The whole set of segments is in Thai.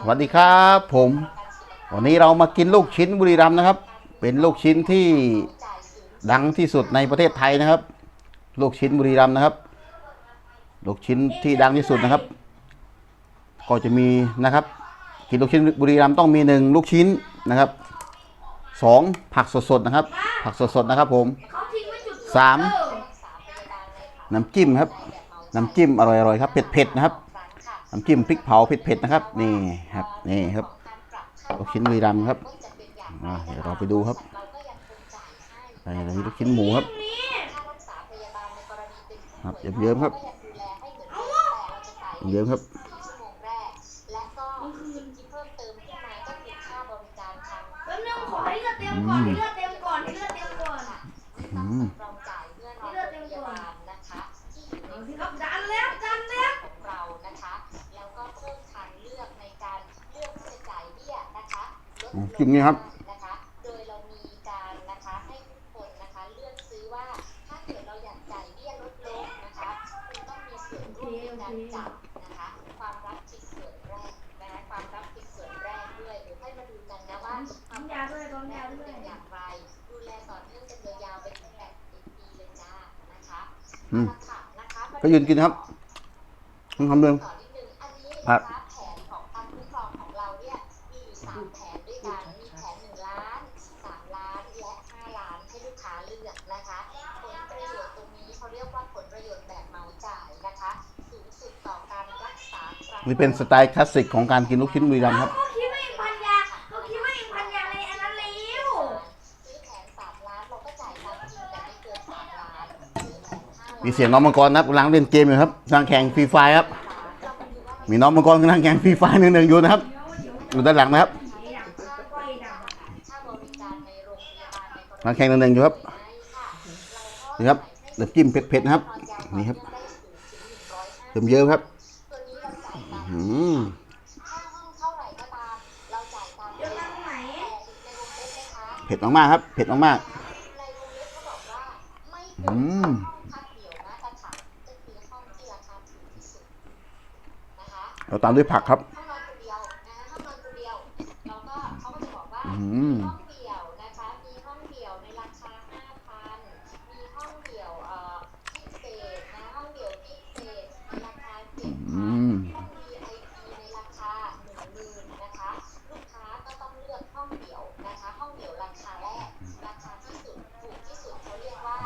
สวัสดีครับผม วันนี้เรามากินลูกชิ้นบุรีรัมย์นะครับ เป็นลูกชิ้นที่ดังที่สุดในประเทศไทยนะครับ ลูกชิ้นบุรีรัมย์นะครับ ลูกชิ้นที่ดังที่สุดนะครับ ก็จะมีนะครับ กินลูกชิ้นบุรีรัมย์ต้องมีหนึ่งลูกชิ้นนะครับสองผักสดๆนะครับ ผักสดๆนะครับผมสามน้ำจิ้มครับ น้ำจิ้มอร่อยๆครับเผ็ดๆนะครับ น้ำจิ้มพริกเผาเผ็ดๆนะครับ นี่ครับนี่ครับลูกชิ้นบุรีรัมครับเดี๋ยวเราไปดูครับไปเรามีลูกชิ้นหมูครับครับเยิ้มๆครับเยิ้มๆครับอืม นะคะลดอืลมงจิ้มนี้ครับนะคะโดยเรามีการนะคะให้ทุกคนนะคะเลือกซื้อว่าถ้าเกิดเราอยากจ่ายเบี้ยลดลงนะคะคุณต้องมีส่วนร่วมในการจับนะคะ ความรับผิดส่วนแรกนะคะความรับผิดส่วนแรกด้วยเดี๋ยวให้มาดูกันนะว่าควาปั๊มมยาด้วยปั๊มแรยากด้วเป็ยนอย่างไร ดูแลต่อเนื่องกันยาวๆไปถึงแบบเป็นปีเลยจ้านะคะอืมค่ะนะคะก็ยืนกินครับต้องทำเรื่องต่อนิดนึงอันนี้ครันะบคะแผนของการคุ้มครองของเราเนี่ยมีอยู่สามแผนด้วยกัน นี่เป็นสไตล์คลาสสิกของการกินลูกชิ้นบุรีรัมย์ครับ เขาคิดว่าเองพันยาเขาคิดว่าเองพันยาในอันนั้นแล้วซื้อแผนสามล้านเราก็จ่ายตามจริงแต่ไม่เกินสามล้านซื้อแผนห้าล้านมีเสียงน้องมังกรนะครับกำลังเล่นเกมอยู่ครับกำลังแข่งฟรีไฟครับเรามาดูว่ามันมีน้องมังกรกำลังแข่งฟรีไฟหนึ่งๆอยู่นะครับเดี๋ยวเดี๋ยวอยู่ด้านหลังนะครับเดี๋ยวดังก็เองดังค่าบริการในโรงพยาบาลในกรกำลังแข่งหนึ่งๆอยู่ครับณีนี่ครับน้ำจิ้มเผ็ดๆนะครับ นี่ครับเยิ้มเยอะครับ ห้องเท่าไหร่ก็ตามเราจ่ายตามเดี๋ยวดังไหนแต่ในวงเล็บนะคะเผ็ดมากๆครับ เผ็ดมากในวงเล็บเขาบอกว่าไม่ๆเกิอืนมห้องพักเดี่ยวมาตรฐานก็คือห้องที่ราคาถู ห้องเดี่ยวนะคะห้องเดี่ยวราคาแรกราคาที่สุดถูกที่สุดเขาเรียกว่า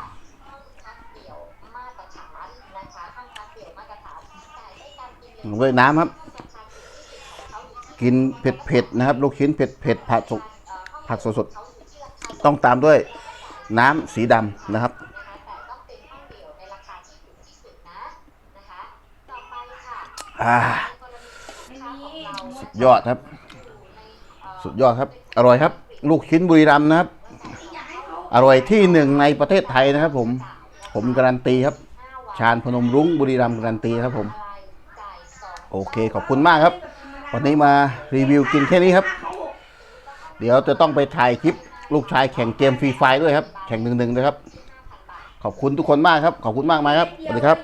ห้องพักเดี่ยวมาตรฐานนะคะห้องพักเดี่ยวมาตรฐานจ่ายได้ตามจริงเลยลงด้วยน้ำครับราคาถูกที่สุดของเขาอยู่ที่กินเผ็ดๆนะครับ ลูกชิ้นเผ็ดๆผักสดเอ่อห้องผักสดเขาอยู่ที่ราคาๆต้องตามด้วยน้ำสีดำนะครับนะคะแต่ต้องเป็นห้องเดี่ยวในราคาที่ถูกที่สุดนะนะคะต่อไปค่ะอ่าในกรณีที่ลูกค้าของเราสุดยอดครับ สุดยอดครับ อร่อยครับ ลูกชิ้นบุรีรัมย์นะครับ อร่อยที่หนึ่งในประเทศไทยนะครับ ผม ผมการันตีครับ ชาญพนมรุ้งบุรีรัมย์การันตีครับ ผม โอเคขอบคุณมากครับ วันนี้มารีวิวกินแค่นี้ครับ เดี๋ยวจะต้องไปถ่ายคลิป ลูกชายแข่งเกมฟรีไฟด้วยครับ แข่งหนึ่งๆนะครับ ขอบคุณทุกคนมากครับ ขอบคุณมากมายครับสวัสดีครับ